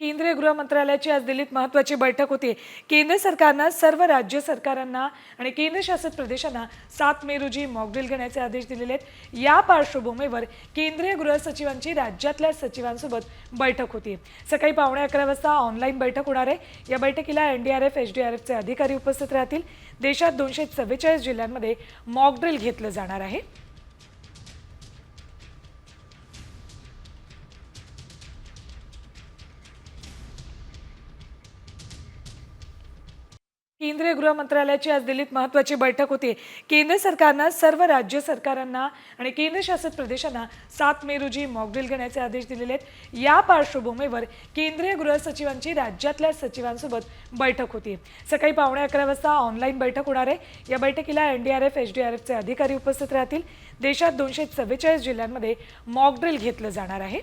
केंद्रीय गृह मंत्रालयाची आज दिल्लीत महत्त्वाची बैठक होती. केंद्र सरकारनं सर्व राज्य सरकारांना आणि केंद्रशासित प्रदेशांना सात मे रोजी मॉकड्रिल घेण्याचे आदेश दिलेले आहेत. या पार्श्वभूमीवर केंद्रीय गृह सचिवांची राज्यातल्या सचिवांसोबत बैठक होती. सकाळी पावणे अकरा वाजता ऑनलाईन बैठक होणार आहे. या बैठकीला N D R F H D R एफचे अधिकारी उपस्थित राहतील. देशात दोनशे चव्वेचाळीस जिल्ह्यांमध्ये मॉकड्रिल घेतलं जाणार आहे. केंद्रीय गृह मंत्रालयाची आज दिल्लीत महत्त्वाची बैठक होती. केंद्र सरकारनं सर्व राज्य सरकारांना आणि केंद्रशासित प्रदेशांना सात मे रोजी मॉकड्रिल घेण्याचे आदेश दिलेले आहेत. या पार्श्वभूमीवर केंद्रीय गृह सचिवांची राज्यातल्या सचिवांसोबत बैठक होती. सकाळी पावणे अकरा वाजता ऑनलाईन बैठक होणार आहे. या बैठकीला N D R F H D R एफचे अधिकारी उपस्थित राहतील. देशात दोनशे चव्वेचाळीस जिल्ह्यांमध्ये मॉकड्रिल घेतलं जाणार आहे.